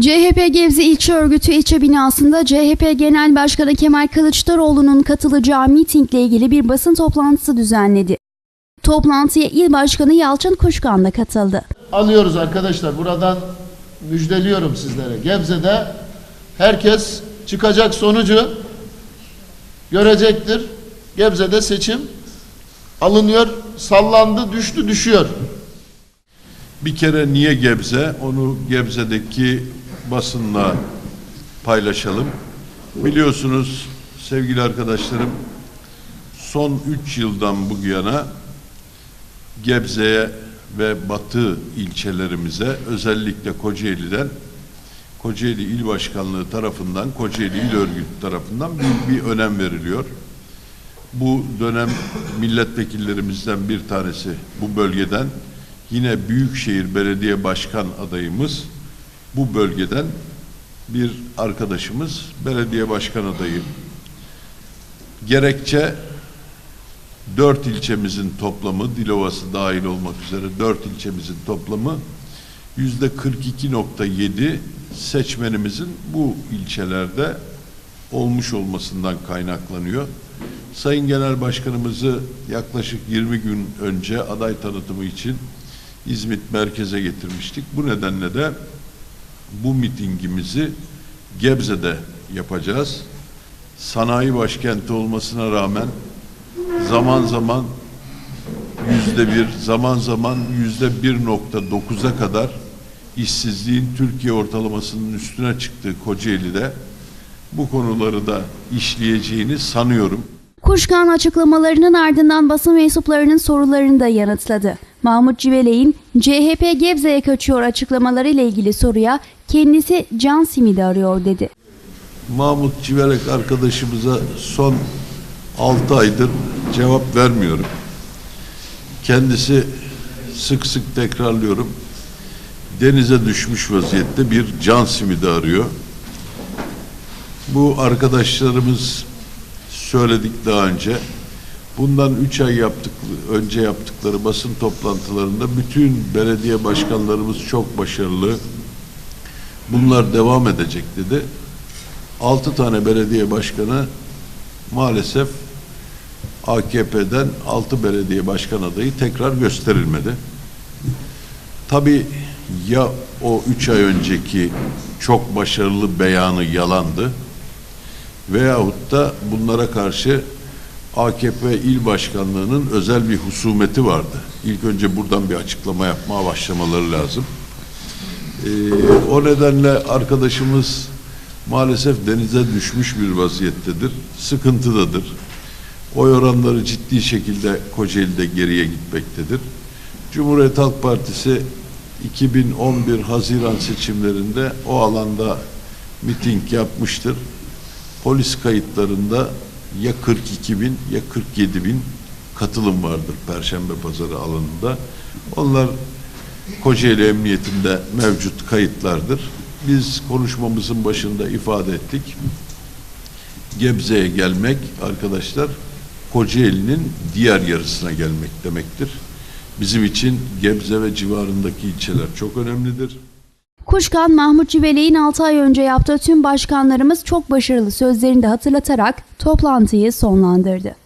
CHP Gebze İlçe Örgütü ilçe binasında CHP Genel Başkanı Kemal Kılıçdaroğlu'nun katılacağı mitingle ilgili bir basın toplantısı düzenledi. Toplantıya İl Başkanı Yalçın Kuşkan da katıldı. alıyoruz arkadaşlar. Buradan müjdeliyorum sizlere. Gebze'de herkes çıkacak sonucu görecektir. Gebze'de seçim alınıyor, sallandı, düştü, düşüyor. Bir kere niye Gebze? Onu Gebze'deki basınla paylaşalım. Biliyorsunuz sevgili arkadaşlarım son 3 yıldan bu yana Gebze'ye ve Batı ilçelerimize özellikle Kocaeli'den Kocaeli İl Başkanlığı tarafından, Kocaeli İl Örgütü tarafından büyük bir önem veriliyor. Bu dönem milletvekillerimizden bir tanesi bu bölgeden yine Büyükşehir Belediye Başkan adayımız bu bölgeden bir arkadaşımız belediye başkan adayı. Gerekçe dört ilçemizin toplamı, Dilovası dahil olmak üzere dört ilçemizin toplamı yüzde 42.7 seçmenimizin bu ilçelerde olmuş olmasından kaynaklanıyor. Sayın Genel Başkanımızı yaklaşık 20 gün önce aday tanıtımı için İzmit merkeze getirmiştik. Bu nedenle de bu mitingimizi Gebze'de yapacağız. Sanayi başkenti olmasına rağmen zaman zaman yüzde bir, zaman zaman yüzde bir nokta dokuza kadar işsizliğin Türkiye ortalamasının üstüne çıktığı Kocaeli'de bu konuları da işleyeceğini sanıyorum. Kuşkan açıklamalarının ardından basın mensuplarının sorularını da yanıtladı. Mahmut Civelek'in CHP Gebze'ye kaçıyor açıklamaları ile ilgili soruya kendisi can simidi arıyor dedi. Mahmut Civelek arkadaşımıza son 6 aydır cevap vermiyorum. Kendisi sık sık tekrarlıyorum. Denize düşmüş vaziyette bir can simidi arıyor. Bu arkadaşlarımız söyledik daha önce. Bundan üç ay yaptık, önce yaptıkları basın toplantılarında bütün belediye başkanlarımız çok başarılı. Bunlar devam edecek dedi. Altı tane belediye başkanı maalesef AKP'den altı belediye başkan adayı tekrar gösterilmedi. Tabii ya o üç ay önceki çok başarılı beyanı yalandı veyahut da bunlara karşı AKP il başkanlığının özel bir husumeti vardı. İlk önce buradan bir açıklama yapmaya başlamaları lazım. Ee, o nedenle arkadaşımız maalesef denize düşmüş bir vaziyettedir. Sıkıntıdadır. Oy oranları ciddi şekilde Kocaeli'de geriye gitmektedir. Cumhuriyet Halk Partisi 2011 Haziran seçimlerinde o alanda miting yapmıştır. Polis kayıtlarında ya 42 bin ya 47 bin katılım vardır Perşembe Pazarı alanında. Onlar Kocaeli Emniyetinde mevcut kayıtlardır. Biz konuşmamızın başında ifade ettik. Gebze'ye gelmek arkadaşlar Kocaeli'nin diğer yarısına gelmek demektir. Bizim için Gebze ve civarındaki ilçeler çok önemlidir. Kuşkan Mahmut Civelek'in 6 ay önce yaptığı tüm başkanlarımız çok başarılı sözlerini de hatırlatarak toplantıyı sonlandırdı.